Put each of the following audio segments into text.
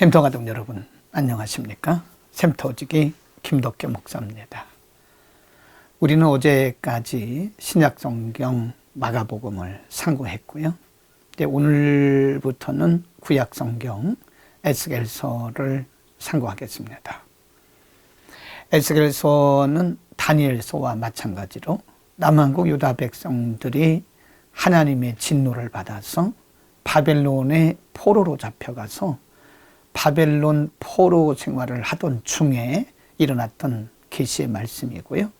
샘터 가족 여러분 안녕하십니까? 샘터지기 김덕교 목사입니다. 우리는 어제까지 신약성경 마가복음을 상고했고요. 이제 오늘부터는 구약성경 에스겔서를 상고하겠습니다. 에스겔서는 다니엘서와 마찬가지로 남한국 유다 백성들이 하나님의 진노를 받아서 바벨론의 포로로 잡혀가서 바벨론 포로 생활을 하던 중에 일어났던 계시의 말씀이고요.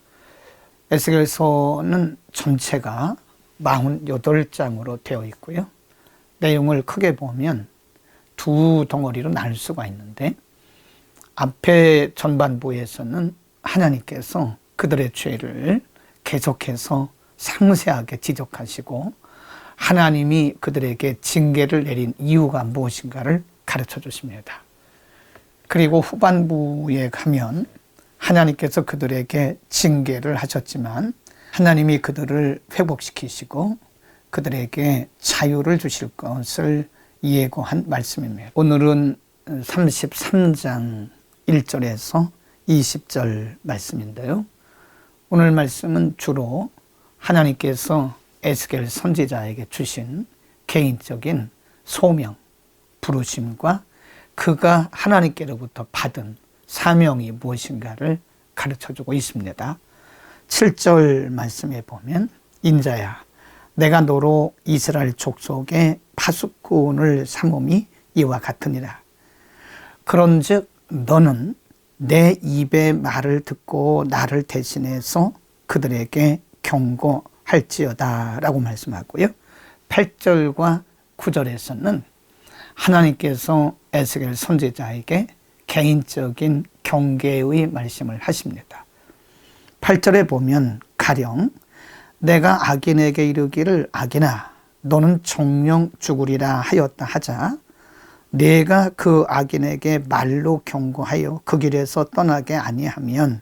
에스겔서는 전체가 48장으로 되어 있고요. 내용을 크게 보면 두 덩어리로 나눌 수가 있는데 앞에 전반부에서는 하나님께서 그들의 죄를 계속해서 상세하게 지적하시고 하나님이 그들에게 징계를 내린 이유가 무엇인가를 가르쳐 주십니다. 그리고 후반부에 가면 하나님께서 그들에게 징계를 하셨지만 하나님이 그들을 회복시키시고 그들에게 자유를 주실 것을 예고한 말씀입니다. 오늘은 33장 1절에서 20절 말씀인데요. 오늘 말씀은 주로 하나님께서 에스겔 선지자에게 주신 개인적인 소명, 부르심과 그가 하나님께로부터 받은 사명이 무엇인가를 가르쳐 주고 있습니다. 7절 말씀에 보면 인자야 내가 너로 이스라엘 족속의 파수꾼을 삼음이 이와 같으니라. 그런즉 너는 내 입의 말을 듣고 나를 대신해서 그들에게 경고할지어다 라고 말씀하고요. 8절과 9절에서는 하나님께서 에스겔 선지자에게 개인적인 경계의 말씀을 하십니다. 8절에 보면 가령 내가 악인에게 이르기를 악인아 너는 정령 죽으리라 하였다 하자 내가 그 악인에게 말로 경고하여 그 길에서 떠나게 아니하면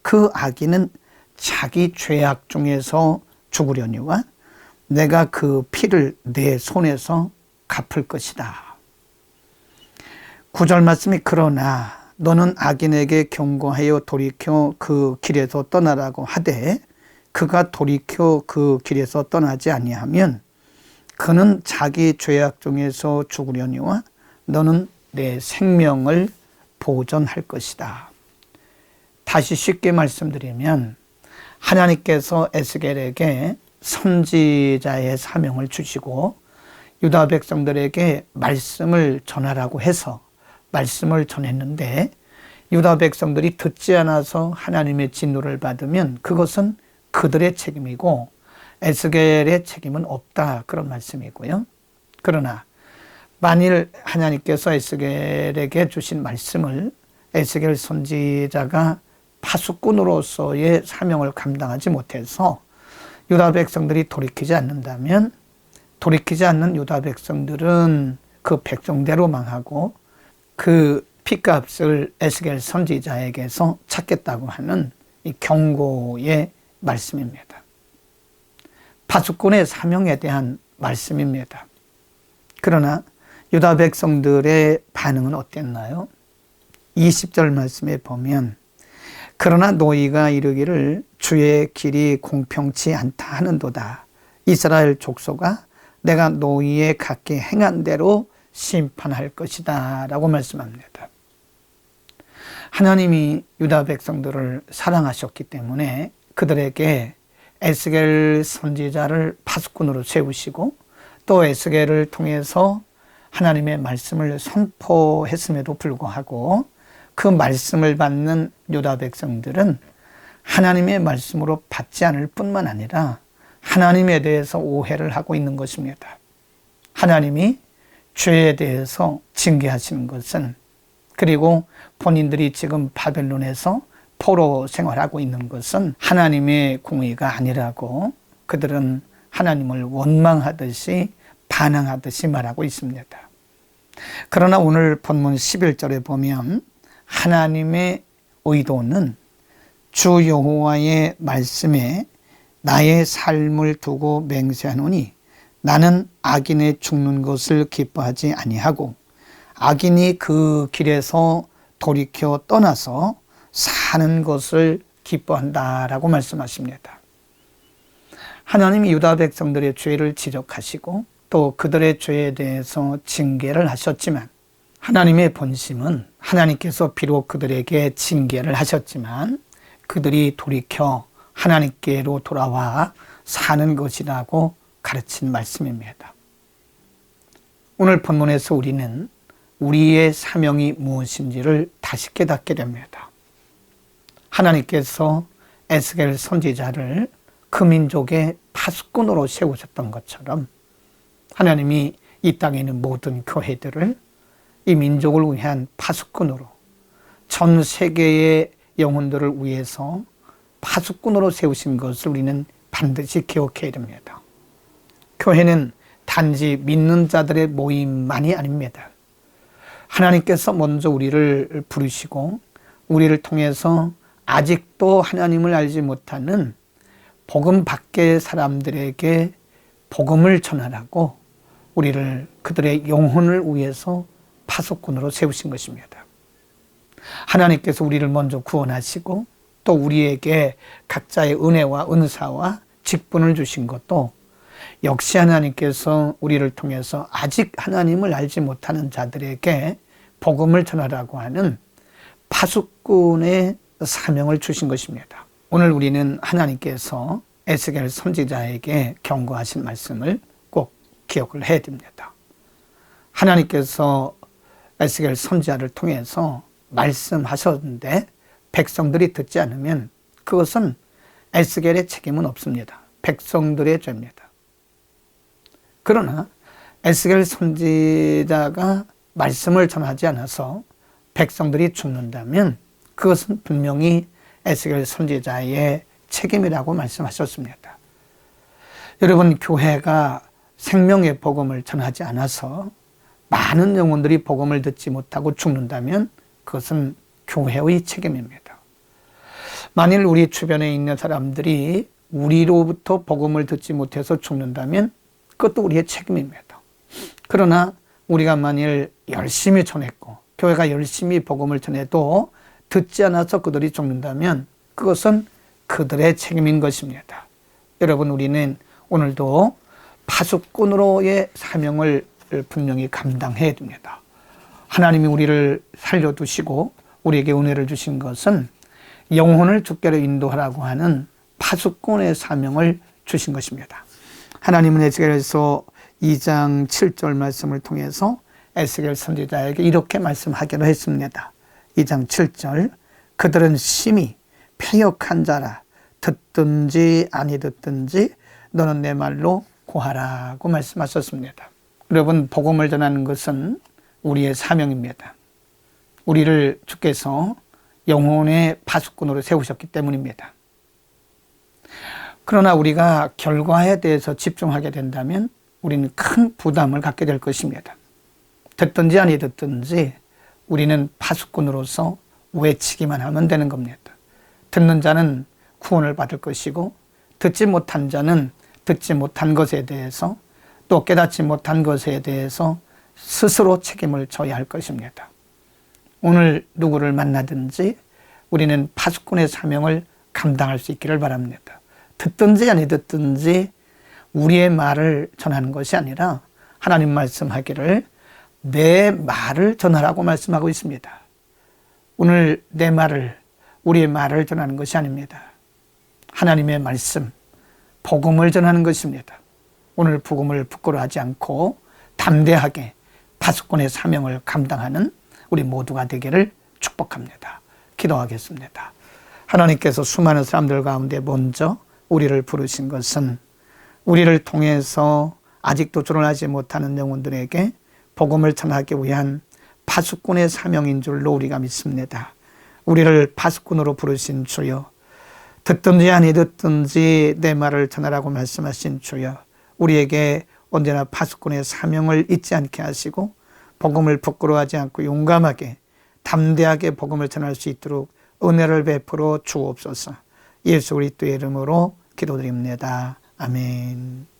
그 악인은 자기 죄악 중에서 죽으려니와 내가 그 피를 내 손에서 갚을 것이다. 구절 말씀이 그러나 너는 악인에게 경고하여 돌이켜 그 길에서 떠나라고 하되 그가 돌이켜 그 길에서 떠나지 아니하면 그는 자기 죄악 중에서 죽으려니와 너는 내 생명을 보존할 것이다. 다시 쉽게 말씀드리면 하나님께서 에스겔에게 선지자의 사명을 주시고 유다 백성들에게 말씀을 전하라고 해서 말씀을 전했는데 유다 백성들이 듣지 않아서 하나님의 진노를 받으면 그것은 그들의 책임이고 에스겔의 책임은 없다 그런 말씀이고요. 그러나 만일 하나님께서 에스겔에게 주신 말씀을 에스겔 선지자가 파수꾼으로서의 사명을 감당하지 못해서 유다 백성들이 돌이키지 않는다면 돌이키지 않는 유다 백성들은 그 백성대로 망하고 그 피값을 에스겔 선지자에게서 찾겠다고 하는 이 경고의 말씀입니다. 파수꾼의 사명에 대한 말씀입니다. 그러나 유다 백성들의 반응은 어땠나요? 20절 말씀에 보면 그러나 너희가 이르기를 주의 길이 공평치 않다 하는도다. 이스라엘 족속아 내가 너희의 각기 행한 대로 심판할 것이다 라고 말씀합니다. 하나님이 유다 백성들을 사랑하셨기 때문에 그들에게 에스겔 선지자를 파수꾼으로 세우시고 또 에스겔을 통해서 하나님의 말씀을 선포했음에도 불구하고 그 말씀을 받는 유다 백성들은 하나님의 말씀으로 받지 않을 뿐만 아니라 하나님에 대해서 오해를 하고 있는 것입니다. 하나님이 죄에 대해서 징계하시는 것은 그리고 본인들이 지금 바벨론에서 포로 생활하고 있는 것은 하나님의 공의가 아니라고 그들은 하나님을 원망하듯이 반항하듯이 말하고 있습니다. 그러나 오늘 본문 11절에 보면 하나님의 의도는 주 여호와의 말씀에 나의 삶을 두고 맹세하노니 나는 악인의 죽는 것을 기뻐하지 아니하고 악인이 그 길에서 돌이켜 떠나서 사는 것을 기뻐한다라고 말씀하십니다. 하나님이 유다 백성들의 죄를 지적하시고 또 그들의 죄에 대해서 징계를 하셨지만 하나님의 본심은 하나님께서 비록 그들에게 징계를 하셨지만 그들이 돌이켜 하나님께로 돌아와 사는 것이라고 가르친 말씀입니다. 오늘 본문에서 우리는 우리의 사명이 무엇인지를 다시 깨닫게 됩니다. 하나님께서 에스겔 선지자를 그 민족의 파수꾼으로 세우셨던 것처럼 하나님이 이 땅에 있는 모든 교회들을 이 민족을 위한 파수꾼으로 전 세계의 영혼들을 위해서 파수꾼으로 세우신 것을 우리는 반드시 기억해야 됩니다. 교회는 단지 믿는 자들의 모임만이 아닙니다. 하나님께서 먼저 우리를 부르시고 우리를 통해서 아직도 하나님을 알지 못하는 복음 밖의 사람들에게 복음을 전하라고 우리를 그들의 영혼을 위해서 파수꾼으로 세우신 것입니다. 하나님께서 우리를 먼저 구원하시고 또 우리에게 각자의 은혜와 은사와 직분을 주신 것도 역시 하나님께서 우리를 통해서 아직 하나님을 알지 못하는 자들에게 복음을 전하라고 하는 파수꾼의 사명을 주신 것입니다. 오늘 우리는 하나님께서 에스겔 선지자에게 경고하신 말씀을 꼭 기억을 해야 됩니다. 하나님께서 에스겔 선지자를 통해서 말씀하셨는데 백성들이 듣지 않으면 그것은 에스겔의 책임은 없습니다. 백성들의 죄입니다. 그러나 에스겔 선지자가 말씀을 전하지 않아서 백성들이 죽는다면 그것은 분명히 에스겔 선지자의 책임이라고 말씀하셨습니다. 여러분 교회가 생명의 복음을 전하지 않아서 많은 영혼들이 복음을 듣지 못하고 죽는다면 그것은 교회의 책임입니다. 만일 우리 주변에 있는 사람들이 우리로부터 복음을 듣지 못해서 죽는다면 그것도 우리의 책임입니다. 그러나 우리가 만일 열심히 전했고 교회가 열심히 복음을 전해도 듣지 않아서 그들이 죽는다면 그것은 그들의 책임인 것입니다. 여러분 우리는 오늘도 파수꾼으로의 사명을 분명히 감당해야 됩니다. 하나님이 우리를 살려두시고 우리에게 은혜를 주신 것은 영혼을 주께로 인도하라고 하는 파수꾼의 사명을 주신 것입니다. 하나님은 에스겔에서 2장 7절 말씀을 통해서 에스겔 선지자에게 이렇게 말씀하기로 했습니다. 2장 7절 그들은 심히 폐역한 자라 듣든지 아니 듣든지 너는 내 말로 고하라고 말씀하셨습니다. 여러분 복음을 전하는 것은 우리의 사명입니다. 우리를 주께서 영혼의 파수꾼으로 세우셨기 때문입니다. 그러나 우리가 결과에 대해서 집중하게 된다면 우리는 큰 부담을 갖게 될 것입니다. 듣든지 아니 듣든지 우리는 파수꾼으로서 외치기만 하면 되는 겁니다. 듣는 자는 구원을 받을 것이고 듣지 못한 자는 듣지 못한 것에 대해서 또 깨닫지 못한 것에 대해서 스스로 책임을 져야 할 것입니다. 오늘 누구를 만나든지 우리는 파수꾼의 사명을 감당할 수 있기를 바랍니다. 듣든지 아니 듣든지 우리의 말을 전하는 것이 아니라 하나님 말씀하기를 내 말을 전하라고 말씀하고 있습니다. 오늘 내 말을 우리의 말을 전하는 것이 아닙니다. 하나님의 말씀, 복음을 전하는 것입니다. 오늘 복음을 부끄러워하지 않고 담대하게 파수꾼의 사명을 감당하는 우리 모두가 되기를 축복합니다. 기도하겠습니다. 하나님께서 수많은 사람들 가운데 먼저 우리를 부르신 것은 우리를 통해서 아직도 드러나지 못하는 영혼들에게 복음을 전하기 위한 파수꾼의 사명인 줄로 우리가 믿습니다. 우리를 파수꾼으로 부르신 주여, 듣든지 아니 듣든지 내 말을 전하라고 말씀하신 주여, 우리에게 언제나 파수꾼의 사명을 잊지 않게 하시고 복음을 부끄러워하지 않고 용감하게 담대하게 복음을 전할 수 있도록 은혜를 베풀어 주옵소서. 예수 그리스도의 이름으로 기도드립니다. 아멘.